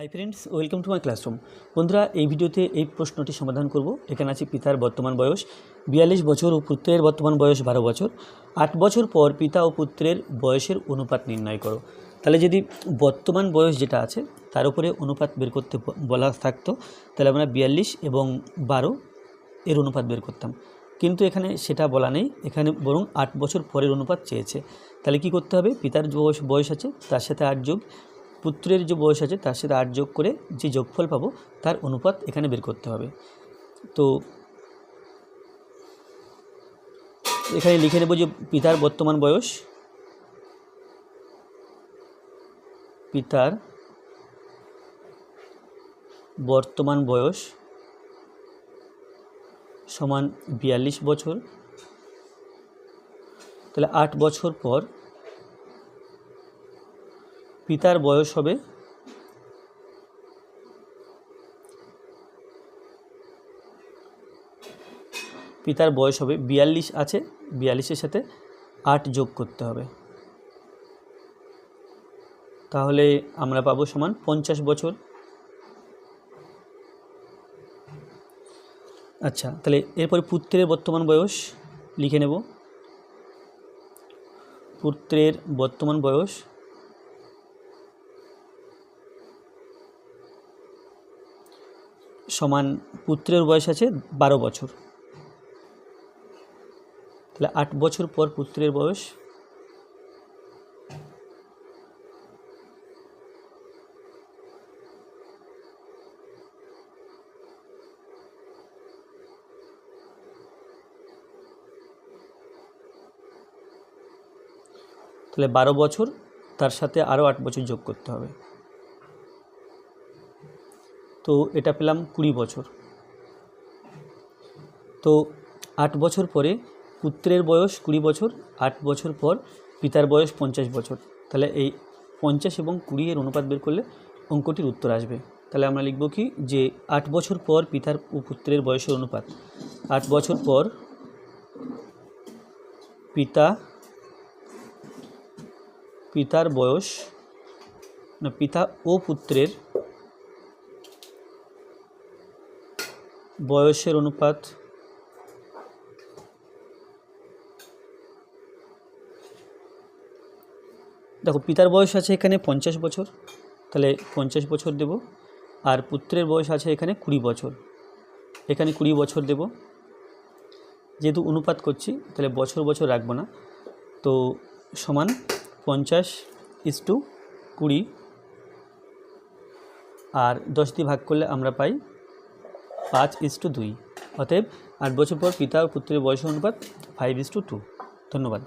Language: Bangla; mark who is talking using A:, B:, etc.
A: Hi friends welcome to my classroom বন্ধুরা, এই ভিডিওতে এই প্রশ্নটি সমাধান করব। এখানে আছে পিতার বর্তমান বয়স, বিয়াল্লিশ বছর ও পুত্রের বর্তমান বয়স বারো বছর। আট বছর পর পিতা ও পুত্রের বয়সের অনুপাত নির্ণয় করো। তাহলে যদি বর্তমান বয়স যেটা আছে, তার উপরে অনুপাত বের করতে বলা থাকতো, তাহলে আমরা বিয়াল্লিশ এবং বারো এর অনুপাত বের করতাম। কিন্তু এখানে সেটা বলা নেই, এখানে বরং আট বছর পরের অনুপাত চেয়েছে। তাহলে কি করতে হবে? পিতার বয়স বয়স আছে, তার সাথে আট যোগ পুত্রের যে বয়স আছে, তার সাথে আট যোগ করে যে যোগফল পাবো, তার অনুপাত এখানে বের করতে হবে। তো এখানে লিখে নেব যে পিতার বর্তমান বয়স। পিতার বর্তমান বয়স সমান বিয়াল্লিশ বছর। তাহলে আট বছর পর পিতার বয়স হবে। পিতার বয়স হবে বিয়াল্লিশ আছে, বিয়াল্লিশের সাথে আট যোগ করতে হবে। তাহলে আমরা পাবো সমান পঞ্চাশ বছর। আচ্ছা তাহলে এরপরে পুত্রের বর্তমান বয়স লিখে নেব। পুত্রের বর্তমান বয়স সমান পুত্রের বয়স আছে বারো বছর। তাহলে আট বছর পর পুত্রের বয়স তাহলে বারো বছর, তার সাথে আরও আট বছর যোগ করতে হবে। তো এটা পেলাম কুড়ি বছর। তো আট বছর পরে পুত্রের বয়স কুড়ি বছর, আট বছর পর পিতার বয়স পঞ্চাশ বছর। তাহলে এই পঞ্চাশ এবং কুড়ি এর অনুপাত বের করলে অঙ্কটির উত্তর আসবে। তাহলে আমরা লিখব কি যে আট বছর পর পিতার ও পুত্রের বয়সের অনুপাত। আট বছর পর পিতা, পিতার বয়স, না, পিতা ও পুত্রের বয়সের অনুপাত? দেখো, পিতার বয়স আছে এখানে পঞ্চাশ বছর, তাহলে পঞ্চাশ বছর দেব। আর পুত্রের বয়স আছে এখানে কুড়ি বছর, এখানে কুড়ি বছর দেব। যেহেতু অনুপাত করছি, তাহলে বছর বছর রাখব না। তো সমান পঞ্চাশ ইস টু কুড়ি। আর দশ দিয়ে ভাগ করলে আমরা পাই পাঁচ ইস টু দুই। অতএব আট বছর পর পিতা ও পুত্রের বয়স অনুপাত ফাইভ ইস টু টু ধন্যবাদ।